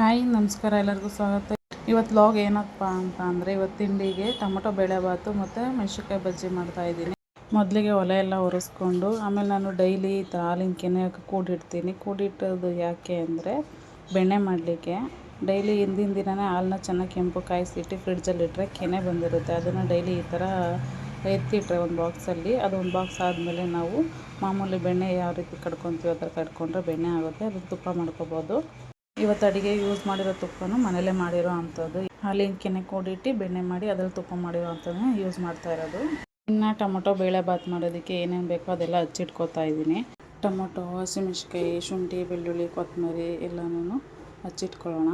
Hi, ನಮಸ್ಕಾರ, ಎಲ್ಲರಿಗೂ ಸ್ವಾಗತ. ಇವತ್ತು ಲಾಗ್ ಏನಪ್ಪ ಅಂತ ಅಂದರೆ ಇವತ್ತು ತಿಂಡಿಗೆ ಟೊಮೊಟೊ ಬೇಳೆಭಾತು ಮತ್ತು ಮೆಣಸಿನ್ಕಾಯಿ ಬಜ್ಜಿ ಮಾಡ್ತಾಯಿದ್ದೀನಿ ಮೊದಲಿಗೆ ಒಲೆ ಎಲ್ಲ ಒರೆಸ್ಕೊಂಡು, ಆಮೇಲೆ ನಾನು ಡೈಲಿ ಈ ಥರ ಹಾಲಿನ ಕೆನೆ ಕೂಡಿಡ್ತೀನಿ. ಕೂಡಿಟ್ಟದು ಯಾಕೆ ಅಂದರೆ ಬೆಣ್ಣೆ ಮಾಡಲಿಕ್ಕೆ. ಡೈಲಿ ಹಿಂದಿನ ದಿನವೇ ಹಾಲನ್ನ ಚೆನ್ನಾಗಿ ಕೆಂಪು ಕಾಯಿಸಿಟ್ಟು ಫ್ರಿಡ್ಜಲ್ಲಿಟ್ಟರೆ ಕೆನೆ ಬಂದಿರುತ್ತೆ. ಅದನ್ನು ಡೈಲಿ ಈ ಥರ ಎತ್ತಿಟ್ರೆ ಒಂದು ಬಾಕ್ಸಲ್ಲಿ ಅದು ಒಂದು ಬಾಕ್ಸ್ ಆದಮೇಲೆ ನಾವು ಮಾಮೂಲಿ ಬೆಣ್ಣೆ ಯಾವ ರೀತಿ ಕಡ್ಕೊತೀವಿ ಆ ಥರ ಕಡ್ಕೊಂಡ್ರೆ ಬೆಣ್ಣೆ ಆಗುತ್ತೆ. ಅದನ್ನು ತುಪ್ಪ ಮಾಡ್ಕೊಬೋದು. ಇವತ್ತು ಅಡುಗೆ ಯೂಸ್ ಮಾಡಿರೋ ತುಪ್ಪನು ಮನೇಲೆ ಮಾಡಿರೋ ಅಂಥದ್ದು. ಹಾಲಿನ ಕೆನೆ ಕೂಡಿಟ್ಟು ಬೆಣ್ಣೆ ಮಾಡಿ ಅದ್ರಲ್ಲಿ ತುಪ್ಪ ಮಾಡಿರೋ ಯೂಸ್ ಮಾಡ್ತಾ ಇರೋದು. ಇನ್ನು ಟೊಮೊಟೊ ಬೇಳೆ ಬಾತ್ ಮಾಡೋದಕ್ಕೆ ಏನೇನು ಬೇಕೋ ಅದೆಲ್ಲ ಹಚ್ಚಿಟ್ಕೋತಾ ಇದ್ದೀನಿ. ಟೊಮೊಟೊ ಹಸಿಮೆಣ್ಸಿಕಾಯಿ ಶುಂಠಿ, ಬೆಳ್ಳುಳ್ಳಿ, ಕೊತ್ತಂಬರಿ ಎಲ್ಲನೂ ಹಚ್ಚಿಟ್ಕೊಳ್ಳೋಣ.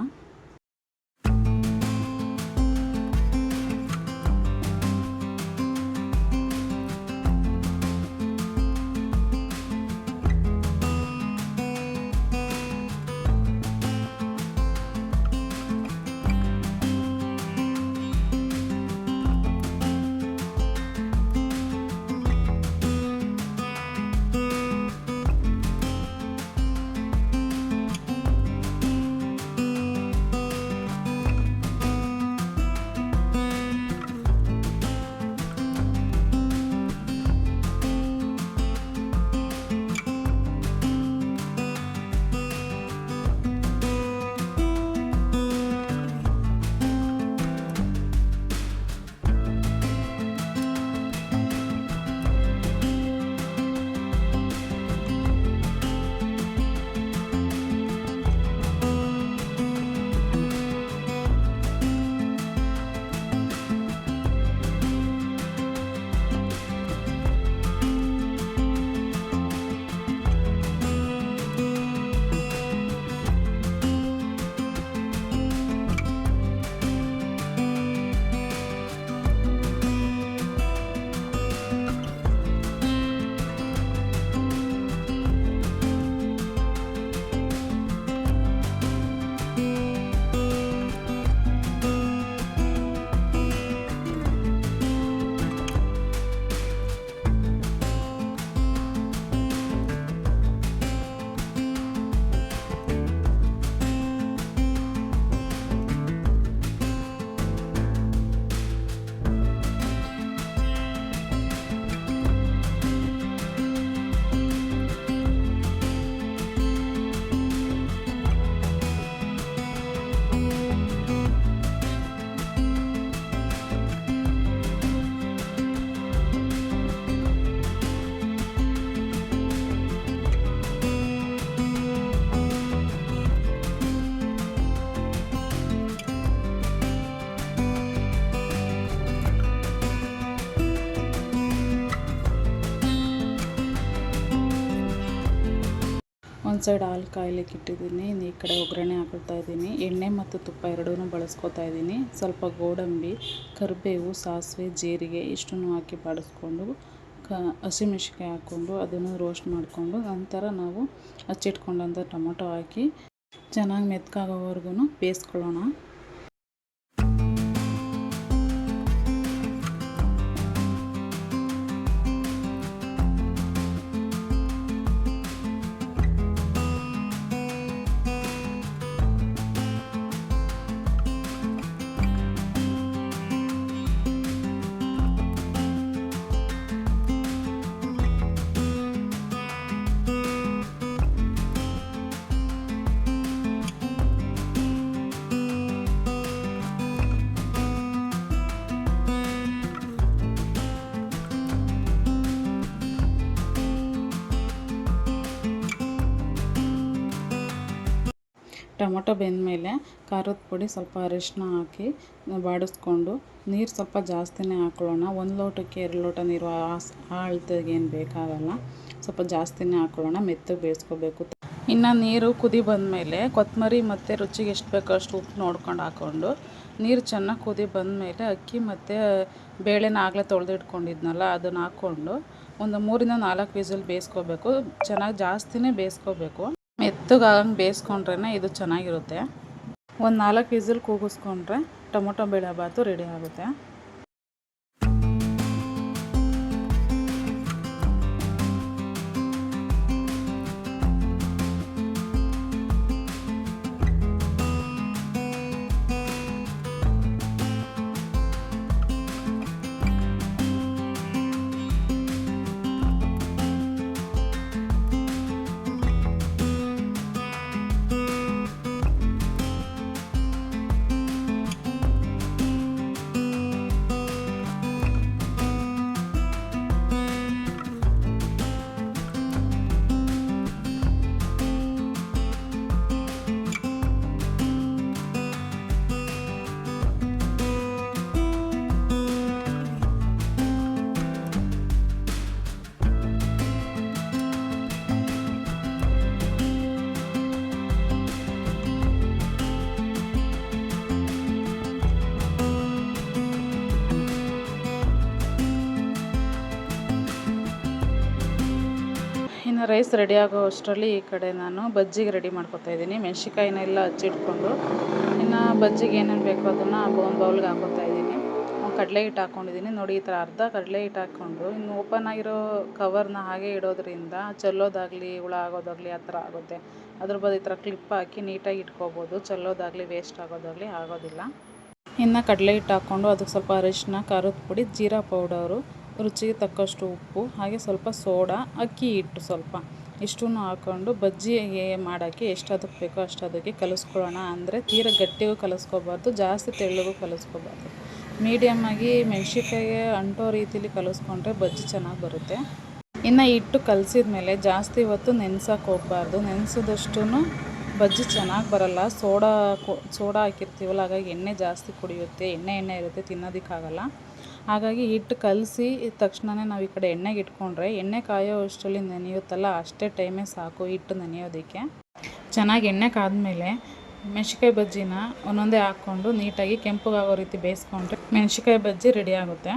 ಸೈಡ್ ಹಾಲು ಕಾಯ್ಲಿಕ್ಕೆ ಇಟ್ಟಿದ್ದೀನಿ. ಈ ಕಡೆ ಒಗ್ಗರಣೆ ಹಾಕೊಳ್ತಾ ಇದ್ದೀನಿ. ಎಣ್ಣೆ ಮತ್ತು ತುಪ್ಪ ಎರಡೂ ಬಳಸ್ಕೊತಾ ಇದ್ದೀನಿ. ಸ್ವಲ್ಪ ಗೋಡಂಬಿ, ಕರಿಬೇವು, ಸಾಸಿವೆ, ಜೀರಿಗೆ ಇಷ್ಟನ್ನು ಹಾಕಿ ಬಾಡಿಸ್ಕೊಂಡು, ಕ ಹಸಿಮೆಣ್ಸಿನ್ಕಾಯಿ ಹಾಕ್ಕೊಂಡು ಅದನ್ನು ರೋಸ್ಟ್ ಮಾಡಿಕೊಂಡು ನಂತರ ನಾವು ಹಚ್ಚಿಟ್ಕೊಂಡಂಥ ಟೊಮೊಟೊ ಹಾಕಿ ಚೆನ್ನಾಗಿ ಮೆತ್ಕಾಗೋವರೆಗೂ ಬೇಯಿಸ್ಕೊಳ್ಳೋಣ. ಟೊಮೊಟೊ ಬೆಂದಮೇಲೆ ಖಾರದ ಪುಡಿ ಸ್ವಲ್ಪ ಅರಿಶಿನ ಹಾಕಿ ಬಾಡಿಸ್ಕೊಂಡು ನೀರು ಸ್ವಲ್ಪ ಜಾಸ್ತಿನೇ ಹಾಕ್ಕೊಳ್ಳೋಣ ಒಂದು ಲೋಟಕ್ಕೆ ಎರಡು ಲೋಟ ನೀರು ಆ ಅಳತೆಗೇನು ಬೇಕಾಗಲ್ಲ. ಸ್ವಲ್ಪ ಜಾಸ್ತಿನೇ ಹಾಕ್ಕೊಳ್ಳೋಣ ಮೆತ್ತಗೆ ಬೇಯಿಸ್ಕೋಬೇಕು. ಇನ್ನು ನೀರು ಕುದಿ ಬಂದಮೇಲೆ ಕೊತ್ತಂಬರಿ ಮತ್ತು ರುಚಿಗೆ ಎಷ್ಟು ಬೇಕೋ ಅಷ್ಟು ಉಪ್ಪು ನೋಡ್ಕೊಂಡು ಹಾಕ್ಕೊಂಡು ನೀರು ಚೆನ್ನಾಗಿ ಕುದಿ ಬಂದಮೇಲೆ ಅಕ್ಕಿ ಮತ್ತು ಬೇಳೆನ ಆಗಲೇ ತೊಳೆದಿಟ್ಕೊಂಡಿದ್ನಲ್ಲ, ಅದನ್ನು ಹಾಕ್ಕೊಂಡು ಒಂದು ಮೂರಿಂದ ನಾಲ್ಕು ವಿಸಲ್ ಬೇಯಿಸ್ಕೋಬೇಕು. ಚೆನ್ನಾಗಿ ಜಾಸ್ತಿನೇ ಬೇಯಿಸ್ಕೋಬೇಕು. ಮೆತ್ತಗಾಗಂಗೆ ಬೇಯಿಸ್ಕೊಂಡ್ರೇ ಇದು ಚೆನ್ನಾಗಿರುತ್ತೆ. ಒಂದು ನಾಲ್ಕು ವಿಸಿಲ್ ಕೂಗಿಸ್ಕೊಂಡ್ರೆ ಟೊಮೊಟೊ ಬೇಳೆ ಬಾತು ರೆಡಿ ಆಗುತ್ತೆ. ರೈಸ್ ರೆಡಿ ಆಗೋ ಅಷ್ಟರಲ್ಲಿ ಈ ಕಡೆ ನಾನು ಬಜ್ಜಿಗೆ ರೆಡಿ ಮಾಡ್ಕೊತಾ ಇದ್ದೀನಿ. ಮೆಣಸಿಕಾಯಿನೆಲ್ಲ ಹಚ್ಚಿಟ್ಕೊಂಡು ಇನ್ನು ಬಜ್ಜಿಗೆ ಏನೇನು ಬೇಕೋ ಅದನ್ನು ಒಂದು ಬೌಲ್ಗೆ ಹಾಕೋತಾ ಇದ್ದೀನಿ. ಕಡಲೆ ಹಿಟ್ಟು ಹಾಕ್ಕೊಂಡಿದ್ದೀನಿ ನೋಡಿ, ಈ ಥರ ಅರ್ಧ ಕಡಲೆ ಹಿಟ್ಟು ಹಾಕ್ಕೊಂಡು ಇನ್ನು ಓಪನ್ ಆಗಿರೋ ಕವರ್ನ ಹಾಗೆ ಇಡೋದ್ರಿಂದ ಚೆಲ್ಲೋದಾಗಲಿ, ಹುಳ ಆಗೋದಾಗಲಿ ಆ ಥರ ಆಗುತ್ತೆ. ಅದ್ರ ಬದಲು ಈ ಥರ ಕ್ಲಿಪ್ ಹಾಕಿ ನೀಟಾಗಿ ಇಟ್ಕೋಬೋದು. ಚೆಲ್ಲೋದಾಗಲಿ ವೇಸ್ಟ್ ಆಗೋದಾಗಲಿ ಆಗೋದಿಲ್ಲ. ಇನ್ನು ಕಡಲೆ ಹಿಟ್ಟು ಹಾಕ್ಕೊಂಡು ಅದಕ್ಕೆ ಸ್ವಲ್ಪ ಅರಿಶಿನ ಖಾರದ ಪುಡಿ, ಜೀರಾ ಪೌಡರು ರುಚಿಗೆ ತಕ್ಕಷ್ಟು ಉಪ್ಪು, ಹಾಗೆ ಸ್ವಲ್ಪ ಸೋಡಾ, ಅಕ್ಕಿ ಹಿಟ್ಟು ಸ್ವಲ್ಪ. ಇಷ್ಟನ್ನು ಹಾಕ್ಕೊಂಡು ಬಜ್ಜಿಗೆ ಮಾಡೋಕ್ಕೆ ಎಷ್ಟು ಅದಕ್ಕೆ ಬೇಕೋ ಅಷ್ಟದಕ್ಕೆ ಕಲಿಸ್ಕೊಳ್ಳೋಣ. ಅಂದರೆ ತೀರ ಗಟ್ಟಿಗೂ ಕಲಿಸ್ಕೋಬಾರ್ದು, ಜಾಸ್ತಿ ತೆಳ್ಳಗೂ ಕಲಿಸ್ಕೋಬಾರ್ದು. ಮೀಡಿಯಮ್ಮಾಗಿ ಮೆಣ್ಸಿನ್ಕಾಯಿಗೆ ಅಂಟೋ ರೀತಿಲಿ ಕಲಿಸ್ಕೊಂಡ್ರೆ ಬಜ್ಜಿ ಚೆನ್ನಾಗಿ ಬರುತ್ತೆ. ಇನ್ನು ಹಿಟ್ಟು ಕಲಸಿದ ಮೇಲೆ ಜಾಸ್ತಿ ಹೊತ್ತು ನೆನ್ಸೋಕೆ ಹೋಗ್ಬಾರ್ದು. ನೆನೆಸಿದಷ್ಟು ಬಜ್ಜಿ ಚೆನ್ನಾಗಿ ಬರಲ್ಲ. ಸೋಡಾ ಸೋಡಾ ಹಾಕಿರ್ತೀವಲ್ಲ, ಹಾಗಾಗಿ ಎಣ್ಣೆ ಜಾಸ್ತಿ ಕುಡಿಯುತ್ತೆ. ಎಣ್ಣೆ ಎಣ್ಣೆ ಇರುತ್ತೆ, ತಿನ್ನೋದಕ್ಕಾಗಲ್ಲ. ಹಾಗಾಗಿ ಹಿಟ್ಟು ಕಲಸಿ ತಕ್ಷಣವೇ ನಾವು ಈ ಕಡೆ ಎಣ್ಣೆಗೆ ಇಟ್ಕೊಂಡ್ರೆ ಎಣ್ಣೆ ಕಾಯೋ ಅಷ್ಟರಲ್ಲಿ ನೆನೆಯುತ್ತಲ್ಲ, ಅಷ್ಟೇ ಟೈಮೇ ಸಾಕು ಹಿಟ್ಟು ನೆನೆಯೋದಕ್ಕೆ. ಚೆನ್ನಾಗಿ ಎಣ್ಣೆ ಕಾದ್ಮೇಲೆ ಮೆಣಸಿಕಾಯಿ ಬಜ್ಜಿನ ಒಂದೊಂದೇ ಹಾಕ್ಕೊಂಡು ನೀಟಾಗಿ ಕೆಂಪಗಾಗೋ ರೀತಿ ಬೇಯಿಸ್ಕೊಂಡ್ರೆ ಮೆಣಸಿಕಾಯಿ ಬಜ್ಜಿ ರೆಡಿ ಆಗುತ್ತೆ.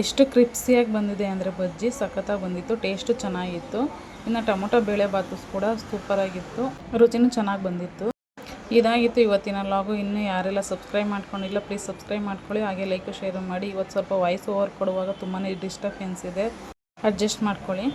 ಎಷ್ಟು ಕ್ರಿಪ್ಸಿಯಾಗಿ ಬಂದಿದೆ ಅಂದರೆ ಬಜ್ಜಿ ಸಖತ್ತಾಗಿ ಬಂದಿತ್ತು, ಟೇಸ್ಟು ಚೆನ್ನಾಗಿತ್ತು. ಇನ್ನು ಟೊಮೊಟೊ ಬೇಳೆಬಾತು ಕೂಡ ಸೂಪರಾಗಿತ್ತು, ರುಚಿನೂ ಚೆನ್ನಾಗಿ ಬಂದಿತ್ತು. ಇದಾಗಿತ್ತು ಇವತ್ತಿನ ಲಾಗು, ಇನ್ನೂ ಯಾರೆಲ್ಲ ಸಬ್ಸ್ಕ್ರೈಬ್ ಮಾಡ್ಕೊಂಡಿಲ್ಲ ಪ್ಲೀಸ್ ಸಬ್ಸ್ಕ್ರೈಬ್ ಮಾಡ್ಕೊಳ್ಳಿ. ಹಾಗೆ ಲೈಕು ಶೇರು ಮಾಡಿ. ಇವತ್ತು ಸ್ವಲ್ಪ ವಾಯ್ಸ್ ಓವರ್ ಕೊಡುವಾಗ ತುಂಬಾ ಡಿಸ್ಟರ್ಬೆನ್ಸ್ ಇದೆ. ಅಡ್ಜಸ್ಟ್ ಮಾಡ್ಕೊಳ್ಳಿ.